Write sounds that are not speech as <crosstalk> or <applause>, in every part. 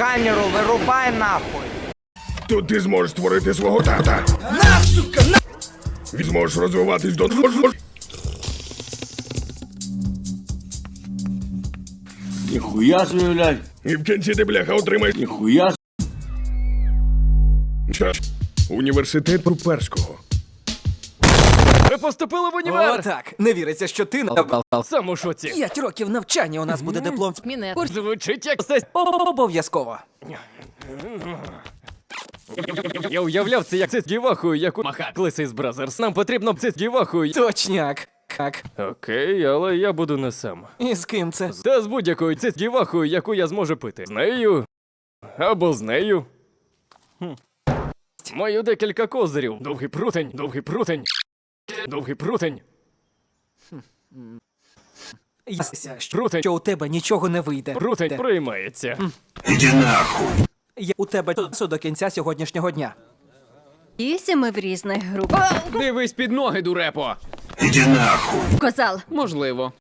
камеру вирубай нахуй. Тут ти зможеш створити свого тата. На, сука, на! І зможеш розвиватись до. Ніхуя собі, блядь. І в кінці ти, бляха, отримаєш Ніхуя час. Університет Руперського. Ви поступили в О, універ! так. Не віриться, що ти на Сам у шоці. п'ять років навчання у нас буде диплом. Мінет. Звучить як. Обов'язково. Я уявляв це як це з дівахою, яку маха Клисий з Бразерс. Нам потрібно це з дівахою. Точняк. Как? Окей, але я буду не сам. І з ким це? Та з будь-якою це дівахою, яку я зможу пити. З нею. Або з нею. Хм. Маю декілька козирів. Довгий прутень, довгий прутень. Довгий прутень. Яся, Прутень. що у тебе нічого не вийде. Прутень приймається. Я у тебе часу до кінця сьогоднішнього дня. Ісі ми в різних групах. Дивись під ноги, дурепо. Козал, Можливо.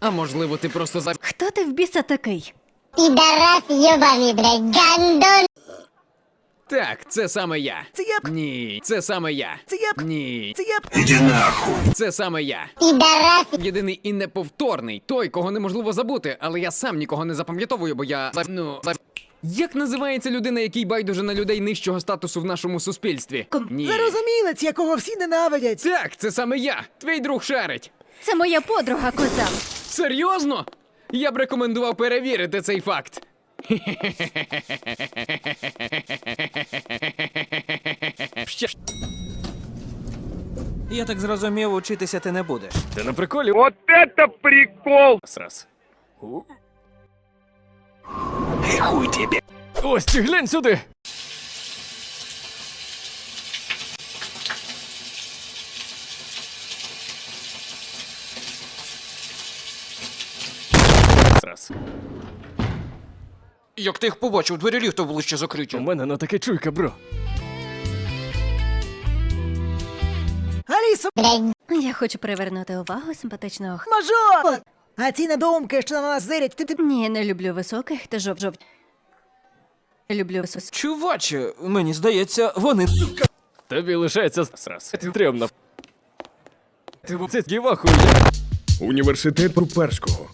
А можливо, ти просто за. хто ти в біса такий? Пидорас ебаный, блядь, гандон! Так, це саме я. Це я б. Ні, це саме я. Це я б. Ні, Це я б. це саме я. Пидорас Єдиний і неповторний, той, кого неможливо забути, але я сам нікого не запам'ятовую, бо я. за- Ну. за- Як називається людина, який байдуже на людей нижчого статусу в нашому суспільстві? Ні. Зарозумілець, якого всі ненавидять. Так, це саме я. Твій друг шарить. Це моя подруга козал. Серйозно? Я б рекомендував перевірити цей факт. <laughs> Я так зрозумів, учитися ти не будеш. Ти на приколі? От это прикол! Раз. У. Хуй тебе. Ось ти глянь сюди. Раз. Як ти їх побачив, двері ліфту були ще закриті. У мене на таке чуйка, бро. Алісо, Я хочу привернути увагу симпатичного х... мажор! А ці недоумки, що на нас зирять, ти, ти Ні, не люблю високих та жов жов. Люблю висос. Чуваче, мені здається, вони. Сука. Тобі лишається раз. Стрімно. Це з дівахою. Університет Руперського.